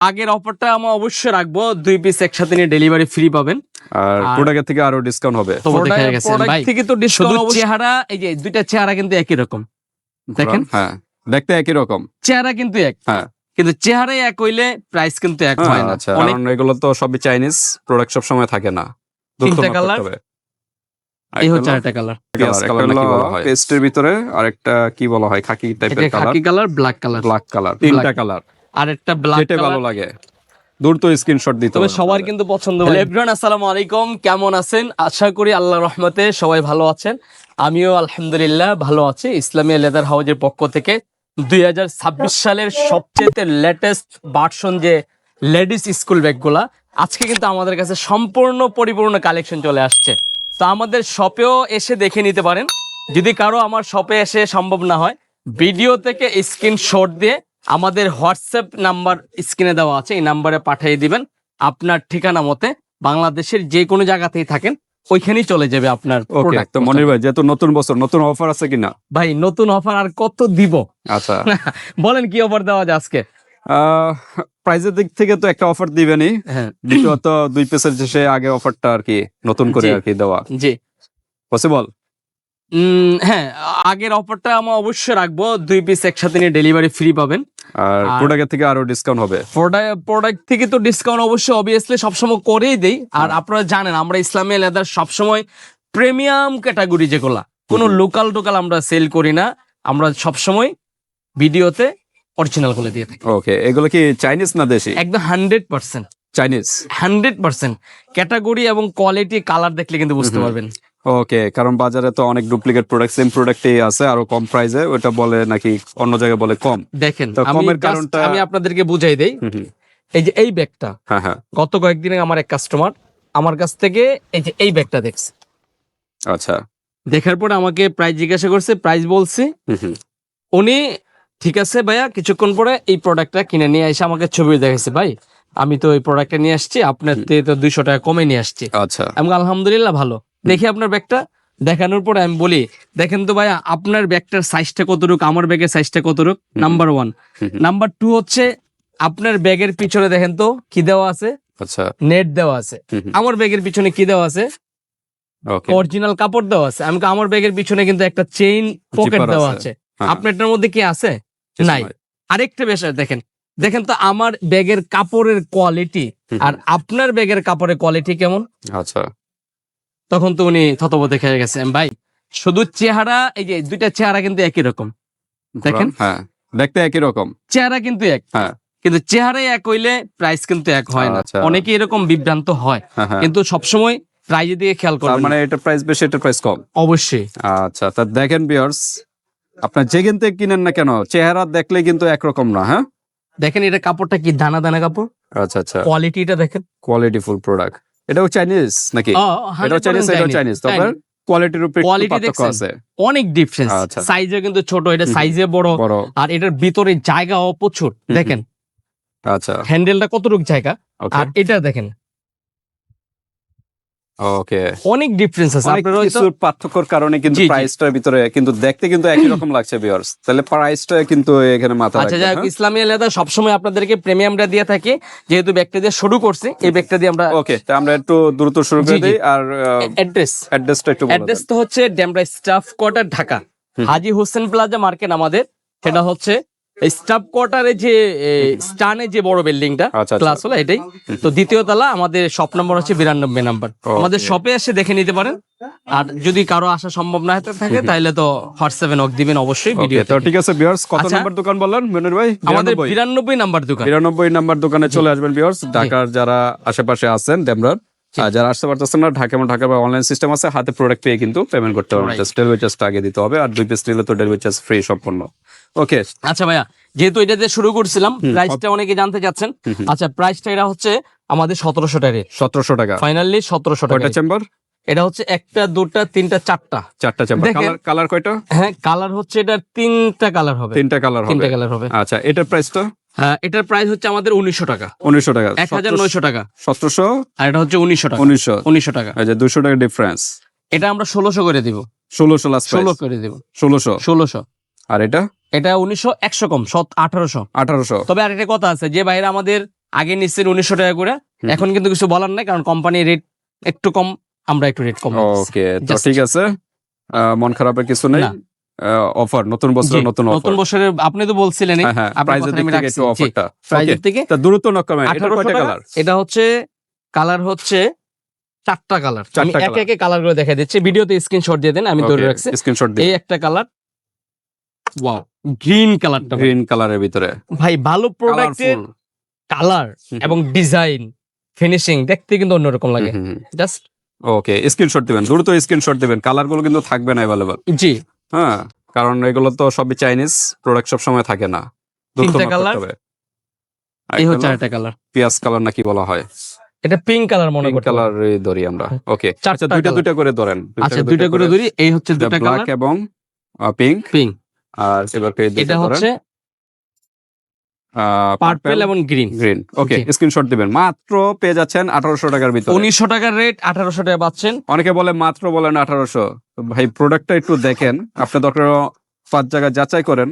আগের অফারটা আমরা অবশ্যই রাখব। দুই পিস একসাথে নিয়ে ডেলিভারি ফ্রি পাবেন। আর প্রোডাক্টের থেকে আরও ডিসকাউন্ট হবে। তো দেখে গেছেন ভাই থেকে তো ডিসকাউন্ট চেহারা এই যে দুইটা চেহারা কিন্তু একই রকম। দেখেন? হ্যাঁ দেখতে একই রকম। চেহারা কিন্তু এক। হ্যাঁ। কিন্তু চেহারাই এক হইলে প্রাইস কিন্তু এক হয় না। আচ্ছা কারণ এগুলো তো সবই চাইনিজ প্রোডাক্ট সব সময় থাকে না। তিনটা হবে। এই হচ্ছে আরেকটা কালার কালার হয়? পেস্টের ভিতরে আরেকটা কি বলা হয়? খাকি টাইপের colour khaki colour black colour black colour তিনটা কালার আর একটা ব্ল্যাক যেটা ভালো লাগে। দূর তো স্ক্রিনশট দিতে তবে হবে। সবার কিন্তু পছন্দ হবে এভরিওয়ান আসসালামু আলাইকুম। কেমন আছেন? আশা করি আল্লাহর রহমতে সবাই ভালো আছেন। আমিও আলহামদুলিল্লাহ ভালো আছি। ইসলামিয়া লেদার হাউজের পক্ষ থেকে দুই হাজার ছাব্বিশ সালের সবচেয়ে লেটেস্ট ভার্সন যে লেডিস স্কুল ব্যাগগুলা আজকে কিন্তু আমাদের কাছে সম্পূর্ণ পরিপূর্ণ কালেকশন চলে আসছে। তো আমাদের শপেও এসে দেখে নিতে পারেন। যদি কারও আমার শপে এসে সম্ভব না হয় ভিডিও থেকে স্ক্রিনশট দিয়ে আমাদের হোয়াটসঅ্যাপ নাম্বার স্ক্রিনে দেওয়া আছে এই নাম্বারে পাঠিয়ে দিবেন। আপনার ঠিকানা মতে বাংলাদেশের যে কোনো জায়গাতেই থাকেন ওইখানেই চলে যাবে আপনার product তো মনির ভাই যেহেতু নতুন বছর নতুন অফার আছে কিনা? ভাই নতুন অফার আর কত দিব? আচ্ছা। বলেন কি অফার দেওয়া যায় আজকে? প্রাইজের দিক থেকে তো একটা অফার দিবেনই। হ্যাঁ। দ্বিতীয়ত দুই পিসের সে আগে অফারটা আর কি নতুন করে। আর কি দেওয়া। জি। পসিবল হ্যাঁ আগের অফারটা আমরা অবশ্যই রাখব। দুই পিস একসাথে নিয়ে ডেলিভারি ফ্রি পাবেন। আর প্রোডাক্টের থেকে আরও ডিসকাউন্ট হবে। প্রোডাক্ট থেকে তো ডিসকাউন্ট অবশ্যই অবভিয়াসলি সবসময় করেই দেই। আর আপনারা জানেন আমরা ইসলামী লেদার সবসময় প্রিমিয়াম ক্যাটাগরি যেগুলা কোনো লোকাল টোকাল আমরা সেল করি না। আমরা সবসময় ভিডিওতে অরিজিনাল করে দিয়ে থাকি। ওকে এগুলো কি চাইনিজ না দেশি? একদম hundred percent Chinese hundred percent. Category এবং কোয়ালিটি কালার দেখলে কিন্তু বুঝতে পারবেন। ওকে কারণ বাজারে তো অনেক ডুপ্লিকেট প্রোডাক্ট সেম প্রোডাক্টই আছে আরও কম প্রাইসে ওটা বলে নাকি অন্য জায়গায় বলে কম। দেখেন তো কমের কারণটা- আমি আপনাদেরকে বুঝাই দেই। এই যে এই ব্যাগটা হ্যাঁ হ্যাঁ। গত কয়েকদিনে আমার এক কাস্টমার আমার কাছ থেকে এই যে এই ব্যাগটা দেখছে। আচ্ছা। দেখার পরে আমাকে প্রাইস জিজ্ঞাসা করছে প্রাইস বলছি। উনি ঠিক আছে ভাইয়া কিছুক্ষণ পরে এই প্রোডাক্টটা কিনে নিয়ে এসে আমাকে ছবি দেখাইছে ভাই। আমি তো এই প্রোডাক্টটা নিয়ে আসছি আপনার থেকে তো দুইশো টাকা কমে নিয়ে আসছি। আচ্ছা। আমি আলহামদুলিল্লাহ ভালো। দেখি আপনার ব্যাগটা দেখানোর পরে আমি বলি দেখেন তো ভাইয়া আপনার ব্যাগটার সাইজটা কতটুকু আমার ব্যাগের সাইজটা কতটুকু? Number one. নাম্বার টু হচ্ছে আপনার ব্যাগের পিছনে দেখেন তো কি দেওয়া আছে? আচ্ছা। নেট দেওয়া আছে। আমার ব্যাগের পিছনে কি দেওয়া আছে? অরিজিনাল কাপড় দেওয়া আছে। আমি আমার ব্যাগের পিছনে কিন্তু একটা চেইন পকেট দেওয়া আছে। হ্যাঁ, আপনারটার মধ্যে কি আছে? নাই। আরেকটা বিষয় দেখেন দেখেন তো আমার ব্যাগের কাপড়ের কোয়ালিটি আর আপনার ব্যাগের কাপড়ের কোয়ালিটি কেমন? আচ্ছা। তখন তো উনি থতবতে খেয়ে গেছেন। ভাই শুধু চেহারা এই যে দুইটা চেহারা কিন্তু একই রকম। দেখেন? হ্যাঁ দেখতে একই রকম। চেহারা কিন্তু এক। হ্যাঁ। কিন্তু চেহারাই এক হইলে প্রাইস কিন্তু এক হয় না। আচ্ছা। অনেকে এরকম বিভ্রান্ত হয়। হ্যাঁ হ্যাঁ। কিন্তু সবসময় প্রাইজের দিকে খেয়াল তার করবেন। মানে এটা প্রাইস বেশি এটা প্রাইস কম। অবশ্যই। আচ্ছা তা দেখেন বিয়ার্স আপনার যেখান থেকে কিনেন না কেন চেহারা দেখলে কিন্তু একরকম না হ্যাঁ? দেখেন এটা কাপড়টা কি দানা দানা কাপড়? আচ্ছা আচ্ছা। কোয়ালিটিটা দেখেন। কোয়ালিটি ফুল প্রোডাক্ট এটাও চাইনিজ নাকি? এটাও চাইনিজ এটাও চাইনিজ তবে Chinese। কোয়ালিটির উপরে কোয়ালিটি পার্থক্য? আছে। অনেক ডিফারেন্স আচ্ছা। সাইজে কিন্তু ছোট এটা সাইজে বড়। বড়। আর এটার ভিতরে জায়গাও প্রচুর দেখেন। আচ্ছা। হ্যান্ডেলটা কতটুকু জায়গা? আর এটা দেখেন ওকে অনেক ডিফারেন্স আছে। আপনারা হয়তো পার্থক্যর কারণে কিন্তু। প্রাইসটার ভিতরে কিন্তু দেখতে কিন্তু একই রকম লাগছে ভিউয়ার্স তাহলে প্রাইসটা কিন্তু এখানে মাথা আচ্ছা যাই হোক, ইসলামী আলাদা সবসময় আপনাদেরকে প্রিমিয়ামটা দিয়ে থাকি। যেহেতু ব্যাগটা দিয়ে শুরু করছি এই ব্যাগটা দিয়ে আমরা ওকে তা আমরা একটু দ্রুত শুরু করে দিই আর অ্যাড্রেস অ্যাড্রেসটা একটু বলে অ্যাড্রেস তো হচ্ছে Demra staff quarter Dhaka. Haji Hossain plaza market আমাদের। সেটা হচ্ছে স্টাফ কোয়ার্টারে যে স্টানে যে বড় বিল্ডিংটা আচ্ছা ক্লাস আচ্ছা হলো এটাই। তো দ্বিতীয় তলা আমাদের শপ নম্বর হচ্ছে বিরানব্বই নাম্বার আমাদের শপে এসে দেখে নিতে পারেন। আর যদি কারও আসা সম্ভব না হতে থাকে তাহলে তো হোয়াটসঅ্যাপে নক দিবেন অবশ্যই ভিডিও তো ঠিক আছে ভিউয়ার্স কত আচ্ছা। নাম্বার দোকান বললেন মনির ভাই আমাদের 92 বিরানব্বই নাম্বার দোকান। বিরানব্বই নাম্বার দোকানে চলে আসবেন ভিউয়ার্স ঢাকার যারা আশেপাশে আছেন ডেমরার। যারা আসতে পারতেছেন না ঢাকা এবং ঢাকা অনলাইন সিস্টেম আছে হাতে প্রোডাক্ট পেয়ে কিন্তু পেমেন্ট করতে পারবেন। জাস্ট ডেলিভারি চার্জটা আগে দিতে হবে আর দুই পিস নিলে তো ডেলিভারি চার্জ ফ্রি সম্পূর্ণ। ওকে আচ্ছা ভাইয়া যেহেতু এটা দিয়ে শুরু করছিলাম প্রাইসটা অনেকে জানতে চাচ্ছেন। আচ্ছা প্রাইসটা এটা হচ্ছে আমাদের সতেরোশো টাকা সতেরোশো টাকা। ফাইনালি সতেরোশো টাকা চেম্বার এটা হচ্ছে একটা দুটা তিনটা চারটা। চারটা চেম্বার কালার কালার কয়টা? হ্যাঁ কালার হচ্ছে এটা তিনটা কালার হবে। তিনটা কালার হবে। তিনটা কালার হবে। আচ্ছা এটার প্রাইসটা হ্যাঁ এটার প্রাইস হচ্ছে আমাদের উনিশশো টাকা। উনিশশো টাকা। এক হাজার নয়শো টাকা। সতেরোশো? আর এটা হচ্ছে উনিশশো টাকা। উনিশশো। উনিশশো টাকা। যে দুশো টাকা ডিফারেন্স এটা আমরা ষোলোশো করে দিব। ষোলোশো লাস্ট ষোলো করে দিব। ষোলোশো? ষোলোশো। আর এটা? এটা উনিশশো একশো কম সত আঠারোশো। আঠারোশো। তবে আর একটা কথা আছে যে বাইরে আমাদের আগে নিচ্ছেন উনিশশো টাকা করে এখন কিন্তু কিছু বলার নাই কারণ কোম্পানি রেট একটু কম আমরা একটু রেট কম ওকে তো ঠিক আছে। মন খারাপের কিছু নেই? অফার নতুন বছরের জি, নতুন নতুন বছরে আপনি তো বলছিলেন হ্যাঁ হ্যাঁ প্রাইজের দিক থেকে রাখছি, একটু জি। অফারটা প্রাইজের থেকে তা দ্রুত নক এটা কয়টা কালার এটা হচ্ছে কালার হচ্ছে চারটা কালার আমি একে একে কালারগুলো দেখা দিচ্ছি। ভিডিওতে স্ক্রিনশট দিয়ে দেন আমি ধরে রাখছি। স্ক্রিনশট এই একটা কালার ওয়াও গ্রিন কালারটা গ্রিন কালারের ভিতরে। ভাই ভালো প্রোডাক্টের কালার এবং ডিজাইন ফিনিশিং দেখতে কিন্তু অন্যরকম লাগে। জাস্ট ওকে স্ক্রিনশট দিবেন দ্রুত স্ক্রিনশট দিবেন। কালারগুলো কিন্তু থাকবে না অ্যাভেলেবল জি। হ্যাঁ কারণ এগুলো তো সবই চাইনিজ প্রোডাক্ট সব সময় থাকে না। দ্রুত তিনটা হবে। এই হচ্ছে আরেকটা কালার পেঁয়াজ কালার নাকি বলা হয়? এটা পিঙ্ক কালার মনে করতে কালার ধরি আমরা। ওকে চারটা আচ্ছা দুইটা দুইটা করে ধরেন। আচ্ছা দুইটা করে ধরি। এই হচ্ছে দুটা ব্ল্যাক কালার এবং পিঙ্ক পিঙ্ক আর করে এটা হচ্ছে পার্পল এবং গ্রিন গ্রিন ওকে স্ক্রিনশট দিবেন। মাত্র পেয়ে যাচ্ছেন আঠারোশো টাকার ভিতরে। উনিশশো টাকার রেট আঠারোশো টাকা পাচ্ছেন। অনেকে বলে মাত্র বলেন আঠারোশো। ভাই প্রোডাক্টটা একটু দেখেন। আপনার দরকার পাঁচ জায়গায় যাচাই করেন।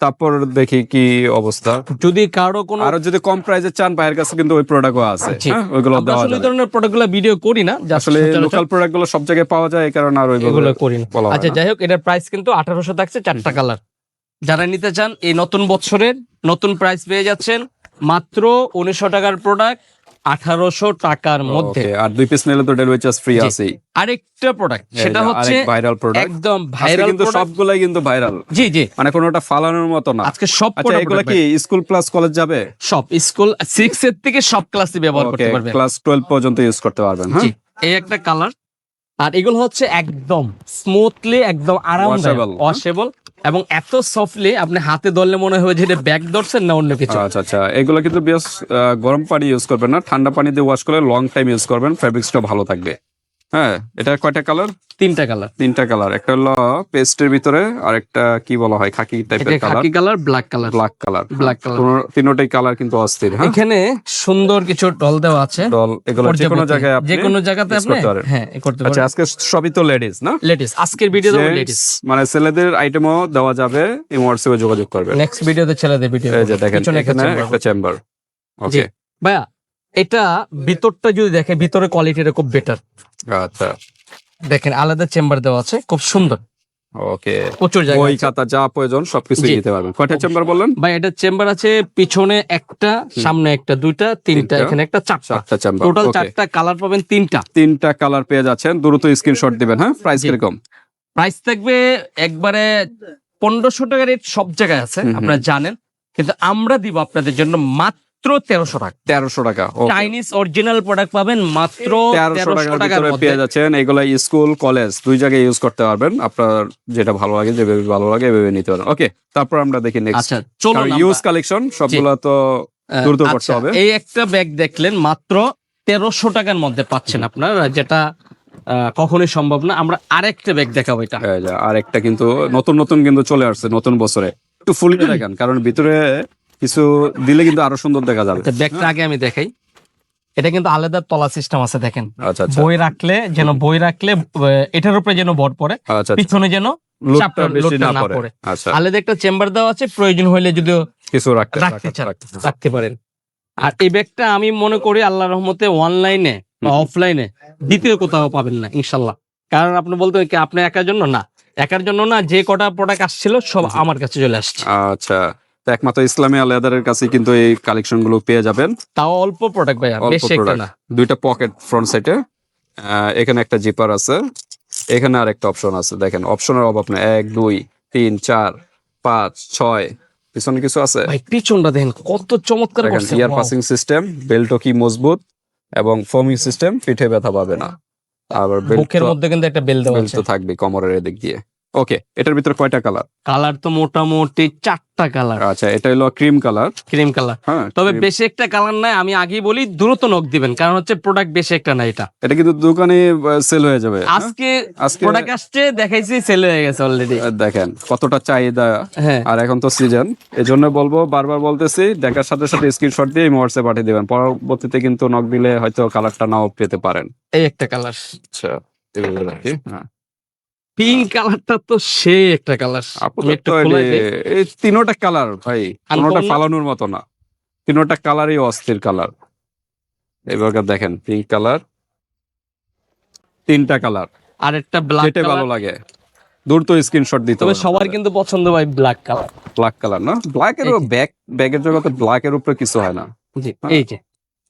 তারপর দেখি কি অবস্থা। যদি কারও কোনো আরও যদি কম প্রাইসে চান ভাইয়ের কাছে কিন্তু ওই প্রোডাক্টও আছে। হ্যাঁ, ওইগুলো দেওয়া আসলে এই ধরনের প্রোডাক্টগুলো ভিডিও করি না আসলে লোকাল প্রোডাক্টগুলো সব জায়গায় পাওয়া যায় এই কারণে আর ওইগুলো করি না। আচ্ছা যাই হোক এটার প্রাইস কিন্তু আঠারোশো থাকছে চারটা কালার যারা নিতে চান এই নতুন বছরের নতুন প্রাইস পেয়ে যাচ্ছেন মাত্র উনিশশো টাকার প্রোডাক্ট আঠারোশো টাকার মধ্যে। আর দুই পিস নিলে তো ডেলিভারি চার্জ ফ্রি। আছেই। আরেকটা প্রোডাক্ট সেটা হচ্ছে ভাইরাল প্রোডাক্ট একদম ভাইরাল কিন্তু সবগুলাই কিন্তু ভাইরাল জি জি। মানে কোনোটা ফালানোর মতো না। আজকে সব আচ্ছা এগুলো কি স্কুল প্লাস কলেজ যাবে? সব স্কুল সিক্স এর থেকে সব ক্লাসে ব্যবহার করতে পারবেন ক্লাস টুয়েলভ পর্যন্ত ইউজ করতে পারবেন হ্যাঁ? এই একটা কালার আর এগুলো হচ্ছে একদম স্মুথলি একদম আরামদায়ক? ওয়াশেবল এবং এত সফটলি আপনি হাতে ধরলে মনে হবে যে এটা ব্যাগ ধরছেন না অন্য কিছু? আচ্ছা আচ্ছা এগুলো কিন্তু বেশ গরম পানি ইউজ করবেন না। ঠান্ডা পানি দিয়ে ওয়াশ করলে লং টাইম ইউজ করবেন। ফ্যাব্রিক্সটা ভালো থাকবে। হ্যাঁ এটা কয়টা কালার তিনটা কালার তিনটা কালার একটা হলো পেস্টের ভিতরে আর একটা কি বলা হয় খাকি টাইপের colour khaki colour black colour black colour Black colour। তিনোটাই কালার কিন্তু অস্থির হ্যাঁ? এখানে সুন্দর কিছু ডল দেওয়া আছে। ডল এগুলো যে কোনো জায়গায় আপনি যে কোনো জায়গাতে আপনি করতে পারেন। হ্যাঁ আচ্ছা আজকে সবই তো লেডিস না? লেডিস আজকের ভিডিওতে লেডিস মানে ছেলেদের আইটেমও দেওয়া যাবে এই হোয়াটসঅ্যাপে যোগাযোগ করবে নেক্সট ভিডিওতে ছেলেদের ভিডিও এই যে দেখেন এখানে একটা চেম্বার ওকে ভাইয়া এটা ভিতরটা যদি দেখে ভিতরে কোয়ালিটিটা খুব বেটার আচ্ছা। দেখেন আলাদা চেম্বার দেওয়া আছে খুব সুন্দর। ওকে। প্রচুর জায়গা বই খাতা যা প্রয়োজন সবকিছু। দিতে পারবেন। কয়টা চেম্বার বললেন? ভাই এটা চেম্বার আছে পিছনে একটা সামনে একটা দুইটা তিনটা এখানে একটা চারটা। চারটা চেম্বার টোটাল চারটা কালার পাবেন তিনটা। তিনটা কালার পেয়ে যাচ্ছেন। দ্রুত স্ক্রিনশট দিবেন হ্যাঁ? প্রাইস কীরকম? প্রাইস থাকবে একবারে পনেরোশো টাকা রেট সব জায়গায় আছে। আপনারা জানেন। কিন্তু আমরা দিব আপনাদের জন্য মাত্র তেরোশো টাকা। তেরোশো টাকা চাইনিজ অরিজিনাল প্রোডাক্ট পাবেন মাত্র তেরোশো টাকার পেয়ে যাচ্ছেন এগুলো স্কুল কলেজ দুই জায়গায় ইউজ করতে পারবেন। আপনার যেটা ভালো লাগে যেভাবে ভালো লাগে এভাবে নিতে পারেন। ওকে তারপর আমরা দেখি নেক্সট আচ্ছা চলো ইউজ কালেকশন সবগুলো তো দ্রুত করতে হবে। এই একটা ব্যাগ দেখলেন মাত্র তেরোশো টাকার মধ্যে পাচ্ছেন আপনার যেটা আহ, কখনোই সম্ভব না। আমরা আরেকটা ব্যাগ দেখাবো এটা। এই যে, আর একটা কিন্তু নতুন নতুন কিন্তু চলে আসছে নতুন বছরে। একটু ফুলকে দেখেন কারণ ভিতরে কিছু দিলে কিন্তু আরও সুন্দর দেখা যাবে। ব্যাগটা আগে আমি দেখাই। এটা কিন্তু আলাদা তলা সিস্টেম আছে দেখেন। আচ্ছা আচ্ছা। বই রাখলে যেন বই রাখলে এটার উপরে যেন ভর পড়ে আচ্ছা আচ্ছা। পিছনে যেন। আচ্ছা। আলাদা একটা চেম্বার দেওয়া আছে প্রয়োজন হলে যদি কিছু রাখতে পারেন। আর এই ব্যাগটা আমি মনে করি আল্লাহ রহমতে অনলাইনে বা অফলাইনে দ্বিতীয় কোথাও পাবেন না ইনশাল্লাহ কারণ আপনি বলতে কি আপনি একার জন্য? না একার জন্য না যে কটা প্রোডাক্ট আসছিল সব আমার কাছে চলে আসছে। আচ্ছা। তো একমাত্র ইসলামী লেদারের কাছে কিন্তু এই কালেকশনগুলো পেয়ে যাবেন। তাও অল্প প্রোডাক্ট ভাইয়া অল্প। না। দুইটা পকেট ফ্রন্ট সাইডে এখানে একটা জিপার আছে। এখানে আর একটা অপশন আছে দেখেন। অপশনের অভাব নেই। এক দুই তিন চার পাঁচ ছয় পিছনে কিছু আছে? ভাই পিছনটা দেখেন কত চমৎকার করছে। ইয়ার পাসিং সিস্টেম বেল্টও কি মজবুত এবং ফোমিং সিস্টেম পিঠে ব্যথা পাবে না। আবার বেল্ট বুকের মধ্যে কিন্তু একটা বেল দেওয়া বেল্ট আছে। তো থাকবে কোমরের এদিক দিয়ে। ওকে এটার ভিতরে কয়টা কালার কালার তো মোটামুটি চারটা কালার আচ্ছা এটা হলো ক্রিম কালার ক্রিম কালার তবে বেশি একটা কালার নাই আমি আগেই বলি দ্রুত নখ দিবেন কারণ হচ্ছে প্রোডাক্ট বেশি একটা না এটা। এটা কিন্তু দোকানে সেল হয়ে যাবে হ্যাঁ? আজকে আজকে প্রোডাক্ট আসছে দেখাইছি সেল হয়ে গেছে অলরেডি দেখেন কতটা চাহিদা। হ্যাঁ। আর এখন তো সিজন এজন্য বলব বারবার বলতেছি দেখার সাথে সাথে স্ক্রিনশট দিয়ে হোয়াটসঅ্যাপ পাঠিয়ে দিবেন। পরবর্তীতে কিন্তু নক দিলে হয়তো কালারটা নাও পেতে পারেন। এই একটা কালার আচ্ছা হ্যাঁ। পিঙ্ক কালারটা তো সে একটা কালার এই- তিনোটা কালার ভাই কোনোটা না? ফালানোর মতো না। তিনোটা কালারই অস্থির কালার এবার দেখেন পিঙ্ক কালার তিনটা কালার আর একটা ব্ল্যাক যেটা ভালো লাগে। দূর তো স্ক্রিনশট দিতে হবে। সবার কিন্তু পছন্দ ভাই ব্ল্যাক কালার ব্ল্যাক কালার না? ব্ল্যাক এর। ব্যাগ ব্যাগের জগতে ব্ল্যাক এর উপরে কিছু হয় না। জি হ্যাঁ। এই যে।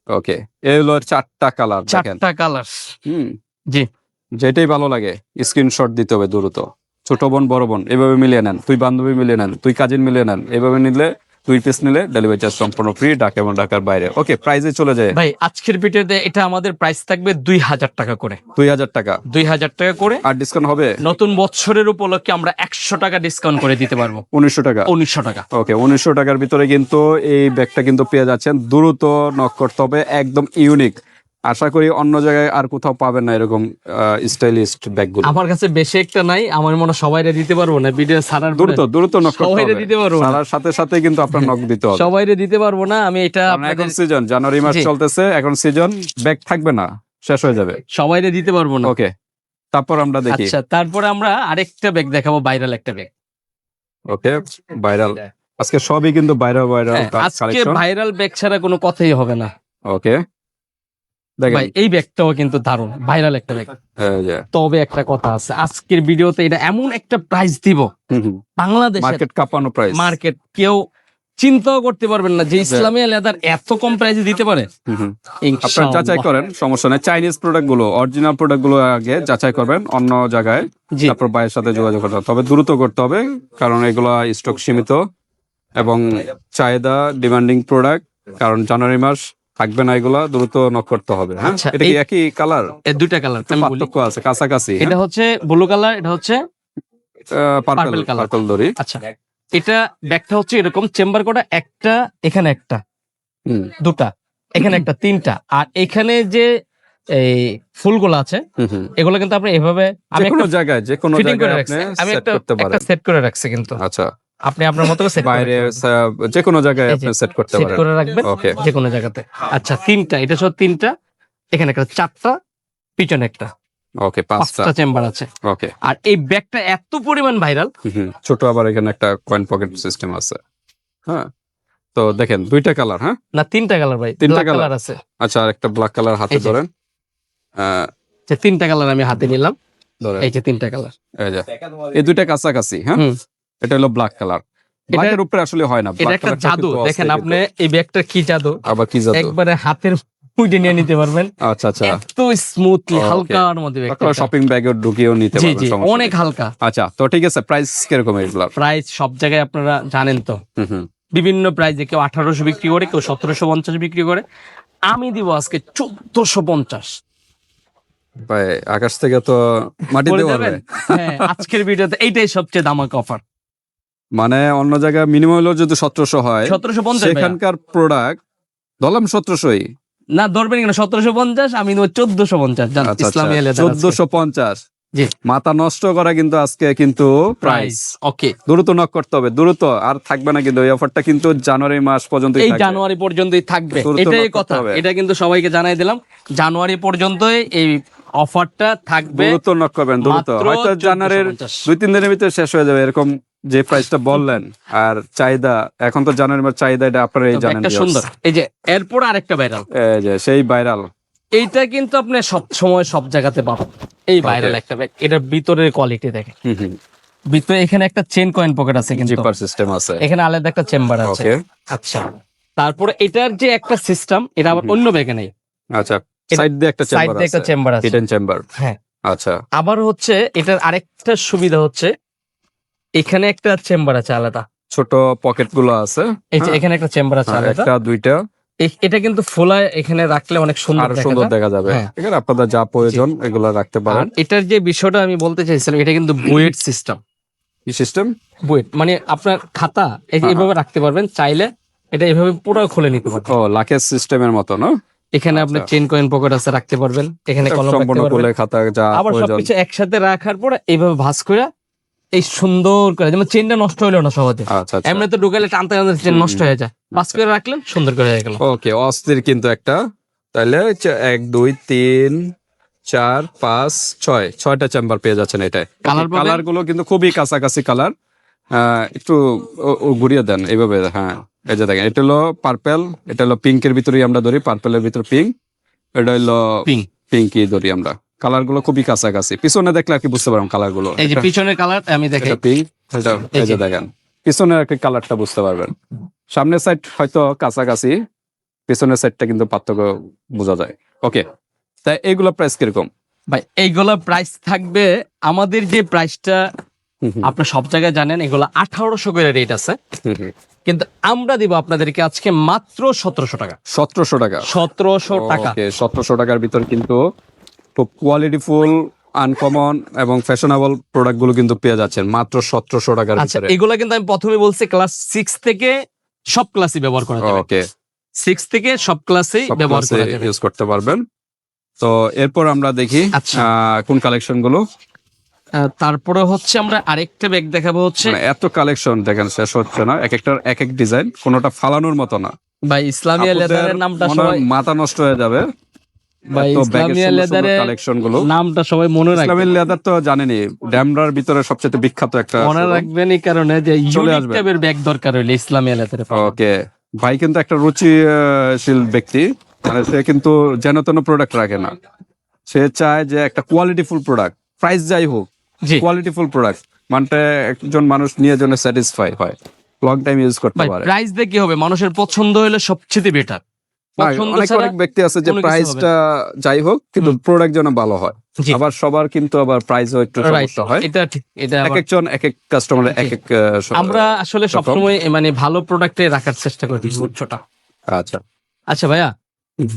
ওকে এই হলো চারটা কালার চারটা কালার হুম। জি। যেটাই ভালো লাগে স্ক্রিনশট দিতে হবে দ্রুত। ছোট বোন বড় বোন এভাবে মিলিয়ে নেন। তুই বান্ধবী মিলিয়ে নেন তুই কাজিন মিলিয়ে নেন এভাবে নিলে দুই পিস নিলে ডেলিভারি চার্জ সম্পূর্ণ ফ্রি ঢাকা এবং ঢাকার বাইরে। ওকে প্রাইজে চলে যায় ভাই আজকের ভিডিওতে এটা আমাদের প্রাইস থাকবে দুই হাজার টাকা করে। দুই হাজার টাকা। দুই হাজার টাকা করে আর ডিসকাউন্ট হবে? নতুন বছরের উপলক্ষে আমরা একশো টাকা ডিসকাউন্ট করে দিতে পারব। উনিশশো টাকা। উনিশশো টাকা। ওকে উনিশশো টাকার ভিতরে কিন্তু এই ব্যাগটা কিন্তু পেয়ে যাচ্ছেন। দ্রুত নক করতে হবে একদম ইউনিক আশা করি অন্য জায়গায় আর কোথাও পাবেন না এরকম স্টাইলিস্ট ব্যাগগুলো। আমার কাছে বেশি একটা নাই আমার মনে হয় সবাইরে দিতে পারব না ভিডিও ছাড়ার দ্রুত দ্রুত নক সবাইরে দিতে পারব না। সারার সাথে সাথে কিন্তু আপনার নক দিতে হবে। সবাইরে দিতে পারব না আমি এটা এখন সিজন জানুয়ারি মাস চলতেছে এখন সিজন ব্যাগ থাকবে না শেষ হয়ে যাবে। সবাইরে দিতে পারব না। ওকে তারপর আমরা দেখি। আচ্ছা তারপরে আমরা আরেকটা ব্যাগ দেখাবো ভাইরাল একটা ব্যাগ ওকে ভাইরাল আজকে সবই কিন্তু ভাইরাল ভাইরাল আজকে ভাইরাল ব্যাগ ছাড়া কোনো কথাই হবে না। ওকে ভাই এই ব্যাগটাও কিন্তু দারুণ ভাইরাল একটা ব্যাগ। তবে একটা কথা আছে আজকের ভিডিওতে এটা এমন একটা প্রাইস দিব। বাংলাদেশ মার্কেট কাঁপানো প্রাইস মার্কেট কেউ চিন্তাও করতে পারবেন না যে ইসলামিয়া লেদার এত কম প্রাইসে দিতে পারে। আপনারা। যাচাই করেন সমস্যা নেই। চাইনিজ প্রোডাক্টগুলো অরিজিনাল প্রোডাক্টগুলো আগে যাচাই করবেন অন্য জায়গায়। তারপর ভাইয়ের সাথে যোগাযোগ করতে হবে। তবে দ্রুত করতে হবে কারণ এগুলো স্টক সীমিত এবং চাহিদা ডিমান্ডিং প্রোডাক্ট কারণ জানুয়ারি মাস থাকবে না এগুলা দ্রুত নক করতে হবে হ্যাঁ? আচ্ছা, এটা কি একই কালার দুইটা কালার পার্থক্য আছে কাছাকাছি এটা হচ্ছে ব্লু কালার এটা হচ্ছে পার্পল। পার্পল দড়ি। আচ্ছা এটা ব্যাগটা হচ্ছে এরকম চেম্বার কোটা একটা এখানে একটা হুম। দুটা এখানে একটা তিনটা আর এখানে যে এই ফুলগুলো আছে। এগুলো কিন্তু আপনি এভাবে আমি একটা জায়গায় যে কোনো জায়গায় আপনি আমি সেট একটা করতে পারেন। সেট করে রাখছি কিন্তু। আচ্ছা। আপনি আপনার মতো সেট বাইরে যে কোনো জায়গায় আপনি সেট করতে সেট পারেন। করে রাখবেন যে কোনো জায়গাতে। আচ্ছা তিনটা এটা সব তিনটা এখানে একটা চারটা পিছনে একটা। ওকে পাঁচটা। চেম্বার আছে। ওকে আর এই ব্যাগটা এত পরিমাণ ভাইরাল ছোট আবার এখানে একটা কয়েন পকেট সিস্টেম আছে। হ্যাঁ তো দেখেন দুইটা কালার হ্যাঁ? না তিনটা কালার ভাই তিনটা কালার আছে। আচ্ছা আর একটা ব্ল্যাক কালার হাতে ধরেন। তিনটা কালার আমি হাতে নিলাম। এই যে তিনটা কালার এই যে এই দুইটা কাছাকাছি হ্যাঁ। এটা হলো ব্ল্যাক কালার ব্ল্যাকের উপরে আসলে হয় না এটা একটা জাদু। দেখেন আপনি এই ব্যাগটা কি জাদু? আবার কি জাদু? একবারে হাতের মুঠে নিয়ে নিতে পারবেন। আচ্ছা আচ্ছা। এত স্মুথলি. হালকার মধ্যে ব্যাগটা। শপিং ব্যাগে ঢুকিয়েও নিতে পারবেন অনেক হালকা। আচ্ছা তো ঠিক আছে প্রাইস কীরকম এগুলার? প্রাইস সব জায়গায় আপনারা জানেন তো। বিভিন্ন প্রাইসে কেউ আঠারোশো বিক্রি করে কেউ সতেরোশো পঞ্চাশ বিক্রি করে। আমি দিব আজকে চোদ্দশো পঞ্চাশ। ভাই আকাশ থেকে তো মাটি হ্যাঁ আজকের ভিডিওতে এইটাই সবচেয়ে দামাক অফার মানে অন্য জায়গায় মিনিমাম হলো যদি সতেরোশো হয় সতেরোশো পঞ্চাশ সেখানকার প্রোডাক্ট ধরলাম সতেরোশোই। না ধরবেন কেন? সতেরোশো পঞ্চাশ আমি চোদ্দশো পঞ্চাশ। আচ্ছা ইসলামী চোদ্দশো পঞ্চাশ। মাথা নষ্ট করা কিন্তু আজকে কিন্তু প্রাইস ওকে দ্রুত নক করতে হবে দ্রুত। আর থাকবে না কিন্তু এই অফারটা কিন্তু জানুয়ারি মাস পর্যন্ত এই জানুয়ারি পর্যন্তই থাকবে। এটাই কথা। এটা কিন্তু সবাইকে জানাই দিলাম। জানুয়ারি পর্যন্তই এই অফারটা থাকবে। দ্রুত নক করবেন দ্রুত। হয়তো জানুয়ারির দুই তিন দিনের ভিতরে শেষ হয়ে যাবে এরকম যে প্রাইসটা বললেন আর চাহিদা এখন তো জানুয়ারি মাস চাহিদা এটা আপনারা এই জানেন একটা সুন্দর এই যে এরপর আরেকটা ভাইরাল এই যে সেই ভাইরাল এইটা কিন্তু আপনি সব সময় সব জায়গাতে পাবেন। এই ভাইরাল একটা ব্যাগ এটার ভিতরের কোয়ালিটি দেখেন। ভিতরে এখানে একটা চেন কয়েন পকেট আছে কিন্তু। জিপার সিস্টেম আছে। এখানে আলাদা একটা চেম্বার আছে। আচ্ছা। তারপরে এটার যে একটা সিস্টেম এটা আবার। অন্য ব্যাগে নেই। আচ্ছা সাইড দিয়ে একটা সাইড দিয়ে একটা চেম্বার আছে। হিডেন চেম্বার হ্যাঁ। আচ্ছা। আবার হচ্ছে এটার আরেকটা সুবিধা হচ্ছে এখানে একটা চেম্বার আছে আলাদা। ছোট পকেটগুলো আছে। এই যে হ্যাঁ। এখানে একটা চেম্বার আছে আলাদা। একটা দুইটা। এটা কিন্তু ফোলায় এখানে রাখলে অনেক সুন্দর সুন্দর দেখা যাবে। হ্যাঁ। এখানে আপনাদের যা প্রয়োজন এগুলো রাখতে পারেন। এটার যে বিষয়টা আমি বলতে চাইছিলাম এটা কিন্তু বুয়েট সিস্টেম। কি সিস্টেম? বুয়েট মানে আপনার খাতা এই যে হ্যাঁ, রাখতে পারবেন চাইলে এটা এভাবে পুরো খুলে নিতে পারবেন। ও লাকেজ সিস্টেমের মতো না? এখানে আপনি। চেন কয়েন পকেট আছে রাখতে পারবেন। এখানে কলম রাখতে পারবেন। খাতা যা আবার সবকিছু একসাথে রাখার পরে এইভাবে ভাঁজ করে এই সুন্দর করে যেমন চেনটা নষ্ট হইল না সহজে। আচ্ছা আচ্ছা। এমনি তো ঢুকালে টানতে টানতে চেন নষ্ট হয়ে যায়। ভাঁজ করে রাখলেন সুন্দর করে হয়ে গেল। ওকে অস্থির কিন্তু একটা। তাহলে এক দুই তিন চার পাঁচ ছয়। ছয়টা চেম্বার পেয়ে যাচ্ছেন এটাই পাবেন? কালারগুলো কিন্তু খুবই কাছাকাছি কালার একটু ঘুরিয়ে দেন এইভাবে হ্যাঁ। এই যে দেখেন এটা হলো পার্পেল এটা হলো পিঙ্কের ভিতরেই আমরা ধরি পার্পেলের ভিতরে পিঙ্ক এটা হলো পিঙ্ক পিঙ্কই ধরি আমরা। কালারগুলো খুবই কাছাকাছি। পিছনে দেখলে আর কি বুঝতে পারলাম কালারগুলো এই যে পিছনের কালার আমি দেখাই এটা পিঙ্ক এটা এই যে যে। দেখেন। পিছনের একটা কালারটা বুঝতে পারবেন। সামনের সাইড হয়তো কাছাকাছি পিছনের সাইডটা কিন্তু পার্থক্য বোঝা যায়। ওকে তাই এইগুলো প্রাইস কীরকম? ভাই এইগুলা প্রাইস থাকবে আমাদের যে প্রাইসটা আপনার সব জায়গায় জানেন এগুলো আঠারোশো করে রেট আছে। কিন্তু আমরা দিব আপনাদেরকে আজকে মাত্র সতেরোশো টাকা। সতেরোশো টাকা। সতেরোশো টাকা। সতেরোশো টাকার ভিতর কিন্তু খুব কোয়ালিটিফুল আনকমন এবং ফ্যাশনেবল প্রোডাক্টগুলো কিন্তু পেয়ে যাচ্ছেন মাত্র সতেরোশো টাকার আচ্ছা এগুলা কিন্তু আমি প্রথমে বলছি ক্লাস সিক্স থেকে সব ক্লাসে ব্যবহার করা যাবে। ওকে সিক্স থেকে সব ক্লাসেই ব্যবহার করা যাবে। ইউজ করতে পারবেন। তো এরপর আমরা দেখি আচ্ছা। কোন কালেকশনগুলো। তারপরে হচ্ছে আমরা আরেকটা ব্যাগ দেখাবো হচ্ছে মানে এত কালেকশন দেখেন শেষ হচ্ছে না। এক একটার এক এক ডিজাইন কোনোটা ফালানোর মতো না। ভাই ইসলামিয়া লেদারের নামটা সবাই মাথা নষ্ট হয়ে যাবে। নামটা সবাই মনে রাখবে লেদার তো জানেনি ড্যামরার ভিতরে সবচেয়ে বিখ্যাত একটা মনে রাখবেন এই কারণে যে চলে আসবে। ব্যাগ দরকার হইলে ইসলামিয়া ওকে। ভাই কিন্তু একটা রুচিশীল ব্যক্তি মানে সে কিন্তু যেন তেন প্রোডাক্ট রাখে না। সে চায় যে একটা কোয়ালিটিফুল প্রোডাক্ট প্রাইস যাই হোক কোয়ালিটিফুল প্রোডাক্ট মানে একজন মানুষ নিয়ে জন্য স্যাটিসফাই হয়। লং টাইম ইউজ করতে পারে। প্রাইস দিয়ে কি হবে? মানুষের পছন্দ হলে সবচেয়ে বেটার অনেক অনেক ব্যক্তি আছে যে প্রাইসটা যাই হোক কিন্তু প্রোডাক্ট যেন ভালো হয়। আবার সবার কিন্তু আবার প্রাইসও একটু সমস্যা হয়। এটা ঠিক এটা এক একজন এক এক কাস্টমার এক এক আমরা আসলে সবসময় মানে ভালো প্রোডাক্টে রাখার চেষ্টা করি উচ্চটা। আচ্ছা। আচ্ছা ভাইয়া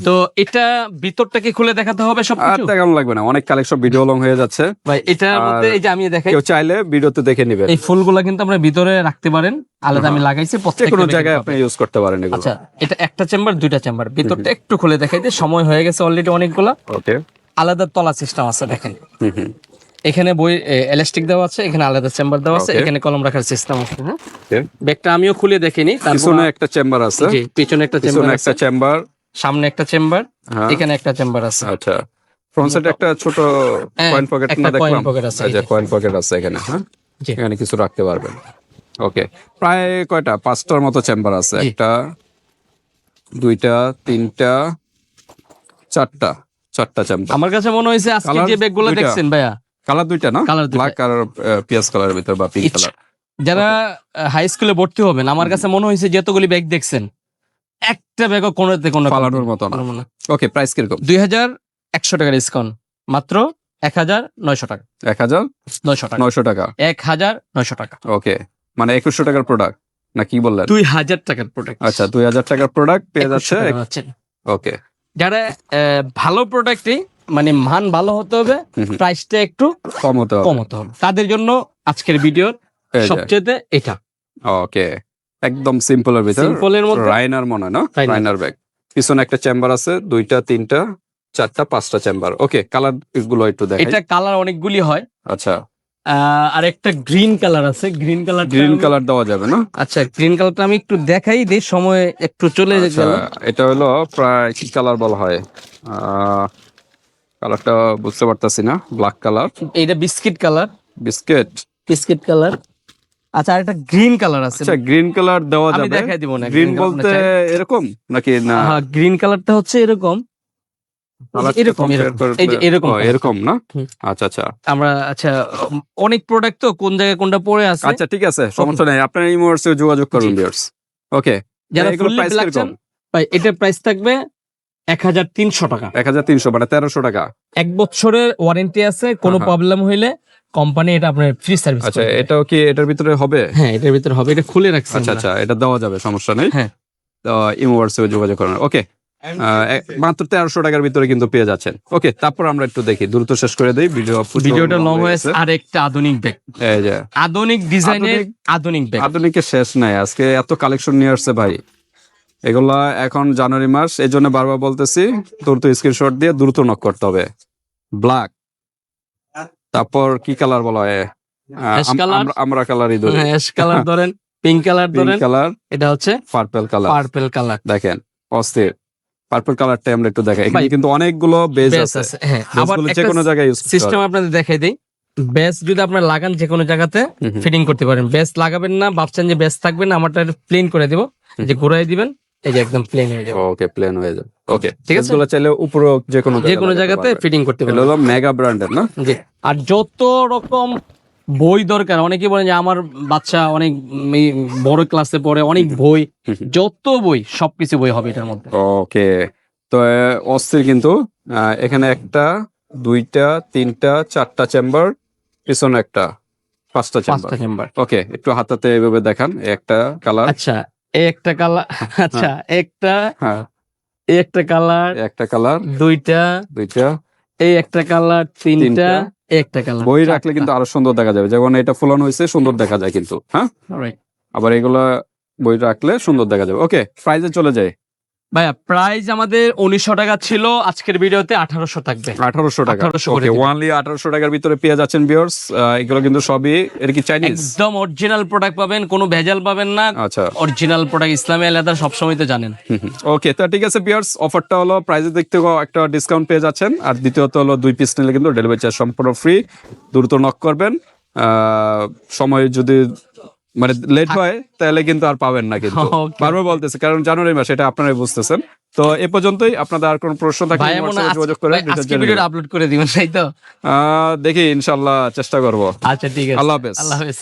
তো এটা ভিতরটাকে খুলে দেখাতে হবে সব আর দেখানো লাগবে না অনেক কালেকশন ভিডিও লং হয়ে যাচ্ছে। ভাই এটার মধ্যে এই যে আমি দেখাই কেউ চাইলে ভিডিওতে দেখে নিবেন। এই ফুলগুলা কিন্তু আমরা ভিতরে রাখতে পারেন আলাদা আমি লাগাইছি যে প্রত্যেকটা কোনো জায়গায় আপনি ইউজ করতে পারেন এগুলো। আচ্ছা এটা একটা চেম্বার দুইটা চেম্বার ভিতরটা একটু খুলে দেখাই দিই সময় হয়ে গেছে অলরেডি অনেকগুলা। ওকে আলাদা তলা সিস্টেম আছে দেখেন। এখানে বই এলাস্টিক দেওয়া আছে এখানে আলাদা চেম্বার দেওয়া আছে এখানে কলম রাখার সিস্টেম আছে হ্যাঁ। ব্যাগটা আমিও খুলে দেখিনি পিছনে একটা চেম্বার আছে। জি পিছনে একটা চেম্বার একটা চেম্বার সামনে একটা চেম্বার হ্যাঁ। এখানে একটা চেম্বার আছে। আচ্ছা। ফ্রন্ট সাইডে একটা ছোট হ্যাঁ, কয়েন পকেট না দেখলাম? যে। কয়েন পকেট আছে এখানে হ্যাঁ? এখানে কিছু রাখতে পারবেন। ওকে প্রায় কয়টা? পাঁচটার মতো চেম্বার আছে। একটা দুইটা তিনটা চারটা চারটা চেম্বার। আমার কাছে মনে হয়েছে আজকে যে ব্যাগগুলো? দেখছেন ভাইয়া। কালার দুইটা না? দুইটা। ব্ল্যাক আর পিয়াজ কালারের ভিতর বা পিঙ্ক কালার যারা হাই স্কুলে ভর্তি হবেন আমার কাছে মনে হয়েছে যতগুলি ব্যাগ দেখছেন। একটা ব্যাগও কোনোতে কোনো ফালানোর মতো না। ওকে প্রাইস কীরকম দুই হাজার একশো টাকা ডিসকাউন্ট মাত্র এক হাজার নয়শো টাকা। এক হাজার নয়শো টাকা। নয়শো টাকা। এক হাজার নয়শো টাকা। ওকে মানে একুশশো টাকার প্রোডাক্ট না কি বললেন? দুই হাজার টাকার প্রোডাক্ট আচ্ছা দুই হাজার টাকার প্রোডাক্ট পেয়ে যাচ্ছে। ওকে যারা ভালো প্রোডাক্টই মানে মান ভালো হতে হবে। প্রাইসটা একটু কম হতে হবে। কম হতে হবে। তাদের জন্য আজকের ভিডিওর সবচেয়ে এটা। ওকে একদম সিম্পলের ভিতর। সিম্পলের মধ্যে? রাইনার মনে হয় না? রাইনার। ব্যাগ পিছনে একটা চেম্বার আছে দুইটা তিনটা চারটা পাঁচটা চেম্বার ওকে কালারগুলো একটু দেখাই। এটা কালার অনেকগুলি হয়। আচ্ছা। আর একটা গ্রিন কালার আছে। গ্রিন কালার গ্রিন কালার দেওয়া যাবে না? আচ্ছা গ্রিন কালারটা আমি একটু দেখাই দিই সময় একটু চলে গেল। এটা হলো প্রায় কি কালার বলা হয়? কালারটা বুঝতে পারতাছি না ব্ল্যাক কালার এইটা biscuit colour biscuit biscuit colour আচ্ছা আর একটা গ্রিন কালার আছে। আচ্ছা গ্রিন কালার দেওয়া আমি যাবে। দেখাই দিব না গ্রিন বলতে এরকম নাকি না? হ্যাঁ গ্রিন কালারটা হচ্ছে এরকম। এরকম এরকম। এই যে এরকম। না? আচ্ছা আচ্ছা। আমরা আচ্ছা অনেক প্রোডাক্ট তো কোন জায়গায় কোনটা পড়ে আছে? আচ্ছা ঠিক আছে সমস্যা নেই। আপনার এই মুহূর্তে যোগাযোগ করুন ভিউয়ার্স ওকে যারা ফুললি প্রাইস কীরকম? ভাই এটার প্রাইস থাকবে এক হাজার তিনশো টাকা। এক হাজার তিনশো মানে তেরোশো টাকা। এক বছরের ওয়ারেন্টি আছে কোনো প্রবলেম হইলে কোম্পানি এটা আপনার ফ্রি সার্ভিস আচ্ছা এটাও কি এটার ভিতরে হবে? হ্যাঁ এটার ভিতরে হবে। এটা খুলে রাখছি আচ্ছা আচ্ছা এটা দেওয়া যাবে সমস্যা নেই। হ্যাঁ। তো যোগাযোগ করুন ওকে। মাত্র তেরোশো টাকার ভিতরে কিন্তু পেয়ে যাচ্ছেন। ওকে তারপর আমরা একটু দেখি দ্রুত শেষ করে দিই ভিডিও ভিডিওটা লং হয়েছে আর একটা আধুনিক ব্যাগ। এই যে। আধুনিক ডিজাইনের আধুনিক- আধুনিক ব্যাগ। আধুনিকের শেষ নাই আজকে এত কালেকশন নিয়ে আসছে ভাই। এগুলা এখন জানুয়ারি মাস এই জন্য বারবার বলতেছি দ্রুত স্ক্রিনশট দিয়ে দ্রুত নক করতে হবে। ব্ল্যাক তারপর কি কালার বলা হয়? আমরা- কালারই ধরি। অ্যাশ কালার ধরেন পিঙ্ক কালার ধরেন। কালার এটা হচ্ছে পার্পল কালার পার্পল কালার দেখেন অস্থির। পার্পল কালারটা আমরা একটু দেখাই। এখানে কিন্তু অনেকগুলো বেজ আছে। হ্যাঁ আবার যে কোনো জায়গায় ইউজ সিস্টেম আপনাদের দেখাই দেই। বেস যদি আপনার লাগান যে কোনো জায়গাতে ফিটিং করতে পারেন। বেস লাগাবেন না ভাবছেন যে বেস থাকবে না আমারটা প্লেন করে দিব। যে ঘুরাই দিবেন এই যে একদম প্লেন হয়ে যাবে। ওকে প্লেন হয়ে যাবে। ওকে ঠিক আছে? এগুলো চাইলে উপরে যে কোনো যে কোনো জায়গাতে ফিটিং করতে এটা পারবেন। হলো মেগা ব্র্যান্ডের না? জি। আর যত রকম বই দরকার অনেকে বলেন যে আমার বাচ্চা অনেক বড় ক্লাসে পড়ে অনেক বই। যত বই সবকিছু বই হবে এটার মধ্যে। ওকে তো অস্থির কিন্তু এখানে একটা দুইটা তিনটা চারটা চেম্বার পিছনে একটা পাঁচটা চেম্বার ওকে একটু হাতাতে এভাবে দেখান একটা কালার আচ্ছা একটা কালার আচ্ছা একটা হ্যাঁ। একটা কালার একটা কালার। দুইটা দুইটা। এই একটা কালার তিনটা। একটা কালার। বই রাখলে কিন্তু আরও সুন্দর দেখা যাবে। যেমন এটা ফুলানো হয়েছে সুন্দর দেখা যায় কিন্তু হ্যাঁ? আবার এগুলা বই রাখলে সুন্দর দেখা যাবে। ওকে প্রাইজে চলে যায় ভাইয়া প্রাইস আমাদের উনিশশো টাকা ছিল আজকের ভিডিওতে আঠারোশো থাকবে। আঠারোশো টাকা। 1800 ওকে ওয়ানলি আঠারোশো টাকার ভিতরে পেয়ে যাচ্ছেন বিয়ার্স এগুলো কিন্তু সবই এর কি চাইনিজ একদম অরিজিনাল প্রোডাক্ট পাবেন কোনো ভেজাল পাবেন না। আচ্ছা। অরিজিনাল প্রোডাক্ট ইসলামী আলাদা সবসময় তো জানেন। ওকে তো ঠিক আছে বিয়ার্স অফারটা হলো প্রাইজের দিক থেকেও একটা ডিসকাউন্ট পেয়ে যাচ্ছেন। আর দ্বিতীয়ত হলো দুই পিস নিলে কিন্তু ডেলিভারি চার্জ সম্পূর্ণ ফ্রি দ্রুত নক করবেন। সময় যদি মানে লেট হয় তাহলে কিন্তু আর পাবেন না কিন্তু। বারবার বলতেছে কারণ জানুয়ারি মাস এটা আপনারাই বুঝতেছেন। তো এ পর্যন্তই আপনাদের আর কোনো প্রশ্ন থাকলে যোগাযোগ করে। আপলোড করে দিবেন তাই তো? দেখি ইনশাল্লাহ চেষ্টা করব। আচ্ছা ঠিক আছে। আল্লাহ হাফেজ। আল্লাহ হাফেজ।